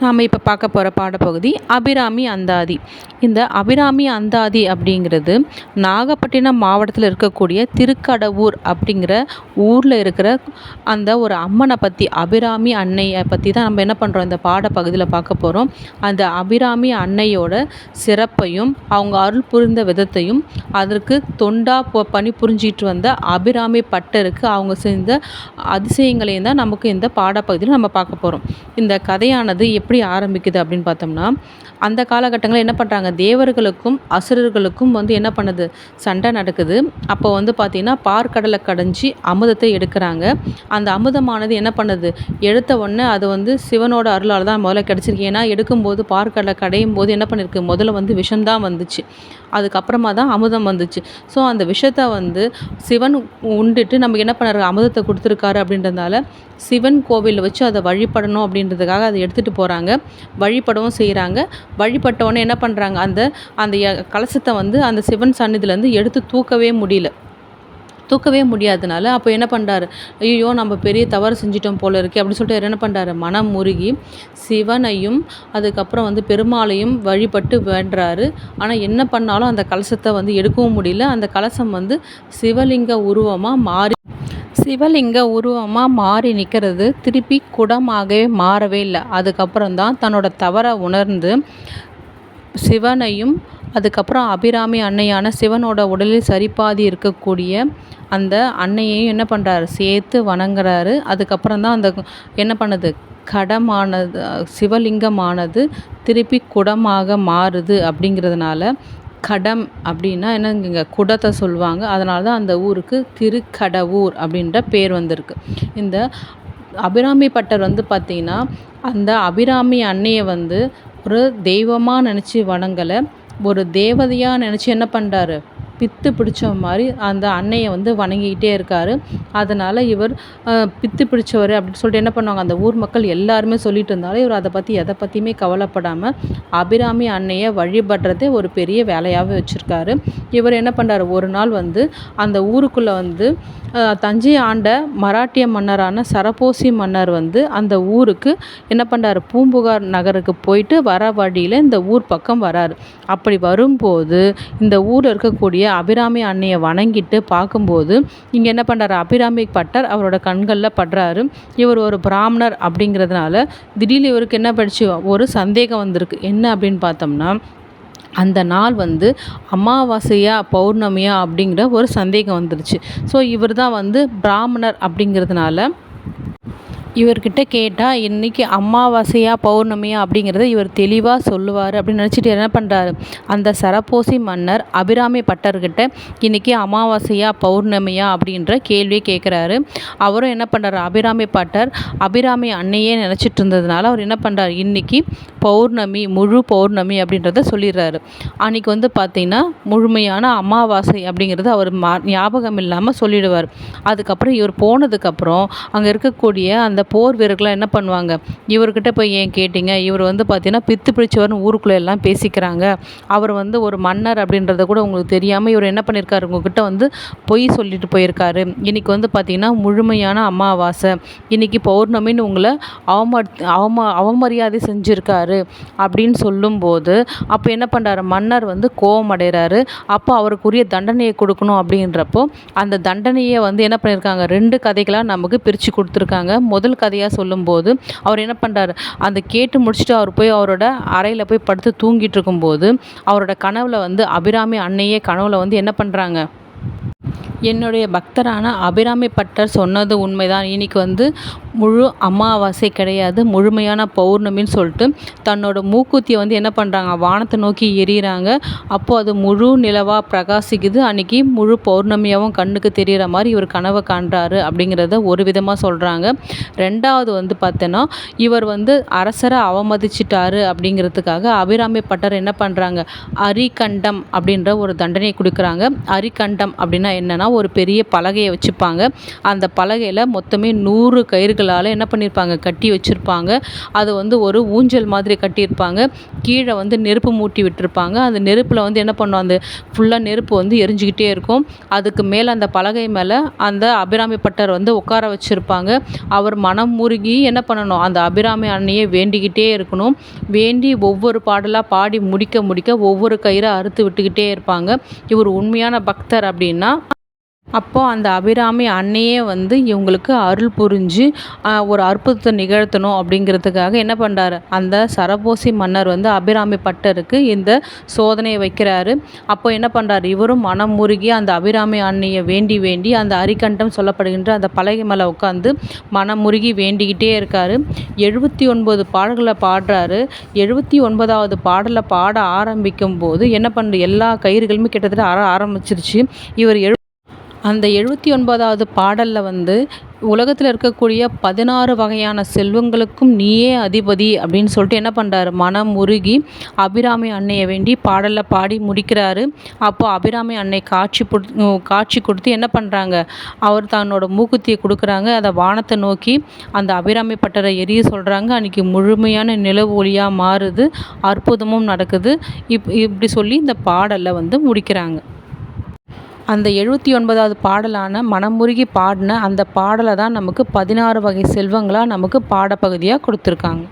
நாம் இப்போ பார்க்க போகிற பாடப்பகுதி அபிராமி அந்தாதி. இந்த அபிராமி அந்தாதி அப்படிங்கிறது நாகப்பட்டினம் மாவட்டத்தில் இருக்கக்கூடிய திருக்கடவூர் அப்படிங்கிற ஊரில் இருக்கிற அந்த ஒரு அம்மனை பற்றி அபிராமி அன்னையை பற்றி தான் நம்ம என்ன பண்ணுறோம் இந்த பாடப்பகுதியில் பார்க்க போகிறோம் அந்த அபிராமி அன்னையோட சிறப்பையும் அவங்க அருள் புரிந்த விதத்தையும் அதற்கு தொண்டா பணி புரிஞ்சிட்டு வந்த அபிராமி பட்டருக்கு அவங்க செஞ்ச அதிசயங்களையும் தான் நமக்கு இந்த பாடப்பகுதியில் நம்ம பார்க்க போகிறோம் இந்த கதையானது எப்படி ஆரம்பிக்குது அப்படின்னு பார்த்தோம்னா அந்த காலகட்டங்களில் என்ன பண்ணுறாங்க தேவர்களுக்கும் அசுரர்களுக்கும் வந்து என்ன பண்ணுது? சண்டை நடக்குது. அப்போ வந்து பார்த்திங்கன்னா பார்க்கடலை கடைஞ்சி அமுதத்தை எடுக்கிறாங்க. அந்த அமுதமானது என்ன பண்ணுது? எடுத்த உடனே அது வந்து சிவனோட அருளால் தான் முதல்ல கிடச்சிருக்கு. ஏன்னா எடுக்கும்போது பார்க்கடலை கடையும் போது என்ன பண்ணியிருக்கு முதல்ல வந்து விஷம்தான் வந்துச்சு. அதுக்கப்புறமா தான் அமுதம் வந்துச்சு. ஸோ அந்த விஷத்தை வந்து சிவன் உண்டுட்டு நமக்கு என்ன பண்ணுறாரு அமுதத்தை கொடுத்துருக்காரு அப்படின்றதுனால சிவன் கோவிலில் வச்சு அதை வழிபடணும் அப்படின்றதுக்காக அதை எடுத்துகிட்டு போகிறாங்க வழிபடவும் செய்கிறாங்க வழிபட்டவொன்னே என்ன பண்ணுறாங்க அந்த அந்த கலசத்தை வந்து அந்த சிவன் சன்னிதிலேருந்து எடுத்து தூக்கவே முடியல. தூக்கவே முடியாதனால அப்போ என்ன பண்ணுறாரு ஐயோ நம்ம பெரிய தவறு செஞ்சிட்டோம் போல இருக்கே அப்படின்னு சொல்லிட்டு என்ன பண்ணுறாரு மனம் முருகி சிவனையும் அதுக்கப்புறம் வந்து பெருமாளையும் வழிபட்டு வேண்டுறாரு. ஆனால் என்ன பண்ணாலும் அந்த கலசத்தை வந்து எடுக்கவும் முடியல. அந்த கலசம் வந்து சிவலிங்க உருவமாக மாறி சிவலிங்க உருவமாக மாறி நிற்கிறது திருப்பி குடமாகவே மாறவே இல்லை. அதுக்கப்புறம் தான் தன்னோட தவறை உணர்ந்து சிவனையும் அதுக்கப்புறம் அபிராமி அன்னையான சிவனோட உடலில் சரிபாதி இருக்கக்கூடிய அந்த அன்னையையும் என்ன பண்ணுறாரு சேர்த்து வணங்குறாரு. அதுக்கப்புறம் தான் அந்த என்ன பண்ணுது? கடமானது சிவலிங்கமானது திருப்பி குடமாக மாறுது அப்படிங்கிறதுனால கடம் அப்படின்னா என்னங்க குடத்தை சொல்லுவாங்க. அதனால தான் அந்த ஊருக்கு திருக்கடவூர் அப்படின்ற பேர் வந்திருக்கு. இந்த அபிராமி பட்டர் வந்து பார்த்திங்கன்னா அந்த அபிராமி அன்னையை வந்து ஒரு தெய்வமாக நினச்சி வணங்கலை. ஒரு தேவதையாக நினச்சி என்ன பண்ணுறாரு பித்து பிடிச்ச மாதிரி அந்த அன்னையை வந்து வணங்கிக்கிட்டே இருக்கார். அதனால் இவர் பித்து பிடிச்சவர் அப்படின்னு சொல்லிட்டு என்ன பண்ணுவாங்க? அந்த ஊர் மக்கள் எல்லாருமே சொல்லிட்டு இருந்தாலும் இவர் அதை பற்றி எதை பற்றியுமே கவலைப்படாமல் அபிராமி அன்னையை வழிபடுறதே ஒரு பெரிய வேலையாகவே வச்சுருக்காரு. இவர் என்ன பண்ணுறாரு ஒரு நாள் வந்து அந்த ஊருக்குள்ளே வந்து தஞ்சை ஆண்ட மராட்டிய மன்னரான சரபோசி மன்னர் வந்து அந்த ஊருக்கு என்ன பண்ணுறாரு பூம்புகார் நகருக்கு போயிட்டு வர வழியில் இந்த ஊர் பக்கம் வராரு. அப்படி வரும்போது இந்த ஊரில் இருக்கக்கூடிய அபிராமி அன்னையை வணங்கிட்டு பார்க்கும்போது இங்கே என்ன பண்ணுறாரு அபிராமி பட்டர் அவரோட கண்களில் படுறாரு. இவர் ஒரு பிராமணர் அப்படிங்கிறதுனால திடீர்னு இவருக்கு என்ன படிச்சு ஒரு சந்தேகம் வந்திருக்கு. என்ன அப்படின்னு பார்த்தோம்னா அந்த நாள் வந்து அமாவாசையா பௌர்ணமியா அப்படிங்கிற ஒரு சந்தேகம் வந்துருச்சு. ஸோ இவர் தான் வந்து பிராமணர் அப்படிங்கிறதுனால இவர்கிட்ட கேட்டால் இன்றைக்கி அமாவாசையா பௌர்ணமியா? அப்படிங்கிறத இவர் தெளிவாக சொல்லுவார் அப்படின்னு நினச்சிட்டு என்ன பண்ணுறாரு அந்த சரபோசி மன்னர் அபிராமி பட்டர்கிட்ட இன்றைக்கி அமாவாசையா பௌர்ணமியா? அப்படின்ற கேள்வியை கேட்குறாரு அவரும் என்ன பண்ணுறாரு அபிராமி பட்டர் அபிராமி அன்னையே நினச்சிட்டு இருந்ததுனால அவர் என்ன பண்ணுறாரு இன்றைக்கி பௌர்ணமி முழு பௌர்ணமி அப்படின்றத சொல்லிடுறாரு. அன்றைக்கி வந்து பார்த்திங்கன்னா முழுமையான அமாவாசை அப்படிங்கிறது அவர் மா ஞாபகம் இல்லாமல் சொல்லிடுவார். அதுக்கப்புறம் இவர் போனதுக்கப்புறம் அங்கே இருக்கக்கூடிய அந்த போர் வீரர்கள்லாம் என்ன பண்ணுவாங்க? இவர்கிட்ட போய் ஏன் கேட்டிங்க? இவர் வந்து பார்த்தீங்கன்னா பித்து பிடிச்சவர்னு ஊருக்குள்ளே எல்லாம் பேசிக்கிறாங்க. அவர் வந்து ஒரு மன்னர் அப்படின்றத கூட உங்களுக்கு தெரியாமல் இவர் என்ன பண்ணியிருக்காரு? உங்ககிட்ட வந்து பொய் சொல்லிட்டு போயிருக்காரு. இன்றைக்கி வந்து பார்த்திங்கன்னா முழுமையான அமாவாசை. இன்றைக்கி பௌர்ணமின்னு உங்களை அவம அவம அவமரியாதை செஞ்சுருக்காரு அப்படின்னு சொல்லும்போது அப்போ என்ன பண்ணுறாரு மன்னர் வந்து கோபம் அடைகிறாரு அப்போ அவருக்குரிய தண்டனையை கொடுக்கணும் அப்படின்றப்போ அந்த தண்டனையை வந்து என்ன பண்ணியிருக்காங்க? ரெண்டு கதைகளாக நமக்கு பிரித்து கொடுத்துருக்காங்க. முதல் கதையாக சொல்லும்போது அவர் என்ன பண்ணுறாரு அந்த கேட்டு முடிச்சுட்டு அவர் போய் அவரோட அறையில் போய் படுத்து தூங்கிட்டு இருக்கும்போது அவரோட கனவில் வந்து அபிராமி அன்னையே கனவில் வந்து என்ன பண்ணுறாங்க என்னுடைய பக்தரான அபிராமி பட்டர் சொன்னது உண்மைதான். இன்னைக்கு வந்து முழு அமாவாசை கிடையாது முழுமையான பௌர்ணமின்னு சொல்லிட்டு தன்னோட மூக்குத்தியை வந்து என்ன பண்ணுறாங்க வானத்தை நோக்கி எரியிறாங்க அப்போது அது முழு நிலவாக பிரகாசிக்குது. அன்றைக்கி முழு பௌர்ணமியாகவும் கண்ணுக்கு தெரிகிற மாதிரி இவர் கனவை காண்றாரு அப்படிங்கிறத ஒரு விதமாக சொல்கிறாங்க ரெண்டாவது வந்து பார்த்தோன்னா இவர் வந்து அரசரை அவமதிச்சிட்டாரு அப்படிங்கிறதுக்காக அபிராமி பட்டர் என்ன பண்ணுறாங்க அரிகண்டம் அப்படின்ற ஒரு தண்டனை கொடுக்குறாங்க. அரிகண்டம் அப்படின்னா என்னென்னா ஒரு பெரிய பலகையை வச்சுப்பாங்க. அந்த பலகையில் மொத்தமே நூறு கயிறுகள் கயிறுகளால் என்ன பண்ணியிருப்பாங்க கட்டி வச்சுருப்பாங்க. அது வந்து ஒரு ஊஞ்சல் மாதிரி கட்டியிருப்பாங்க. கீழே வந்து நெருப்பு மூட்டி விட்டுருப்பாங்க. அந்த நெருப்பில் வந்து என்ன பண்ணும்? அந்த ஃபுல்லாக நெருப்பு வந்து எரிஞ்சுக்கிட்டே இருக்கும். அதுக்கு மேலே அந்த பலகை மேலே அந்த அபிராமி பட்டர் வந்து உட்கார வச்சுருப்பாங்க. அவர் மனம் முருகி என்ன பண்ணணும்? அந்த அபிராமி அன்னையை வேண்டிக்கிட்டே இருக்கணும். வேண்டி ஒவ்வொரு பாடலாக பாடி முடிக்க முடிக்க ஒவ்வொரு கயிறை அறுத்து விட்டுக்கிட்டே இருப்பாங்க. இவர் உண்மையான பக்தர் அப்படின்னா அப்போது அந்த அபிராமி அன்னையே வந்து இவங்களுக்கு அருள் புரிஞ்சு ஒரு அற்புதத்தை நிகழ்த்தணும் அப்படிங்கிறதுக்காக என்ன பண்ணுறாரு அந்த சரபோசி மன்னர் வந்து அபிராமி பட்டருக்கு இந்த சோதனையை வைக்கிறாரு. அப்போ என்ன பண்ணுறாரு இவரும் மனம் முருகி அந்த அபிராமி அன்னையை வேண்டி வேண்டி அந்த அரிக்கண்டம் சொல்லப்படுகின்ற அந்த பலகை மேலே உட்காந்து மனம் முருகி வேண்டிக்கிட்டே இருக்கார். எழுபத்தி ஒன்பது பாடல்களை பாடுறாரு. எழுபத்தி ஒன்பதாவது பாடலை பாட ஆரம்பிக்கும் போது என்ன பண்ணுற எல்லா கயிறுகளுமே கிட்டத்தட்ட ஆர ஆரம்பிச்சிருச்சு. இவர் எழு அந்த எழுபத்தி ஒன்பதாவது பாடலில் வந்து உலகத்தில் இருக்கக்கூடிய பதினாறு வகையான செல்வங்களுக்கும் நீயே அதிபதி அப்படின்னு சொல்லிட்டு என்ன பண்ணுறாரு மனம் உருகி அபிராமி அன்னையை வேண்டி பாடலில் பாடி முடிக்கிறாரு. அப்போது அபிராமி அன்னை காட்சி காட்சி கொடுத்து என்ன பண்ணுறாங்க அவர் தன்னோட மூக்குத்தியை கொடுக்குறாங்க. அதை வானத்தை நோக்கி அந்த அபிராமி பட்டரை எரிய சொல்கிறாங்க அன்றைக்கி முழுமையான நிலவு ஒளியாக மாறுது. அற்புதமும் நடக்குது. இப் இப்படி சொல்லி இந்த பாடலில் வந்து முடிக்கிறாங்க. அந்த எழுபத்தி ஒன்பதாவது பாடலான மனமுருகி பாடின அந்த பாடலை தான் நமக்கு பதினாறு வகை செல்வங்களாக நமக்கு பாடப்பகுதியாக கொடுத்துருக்காங்க.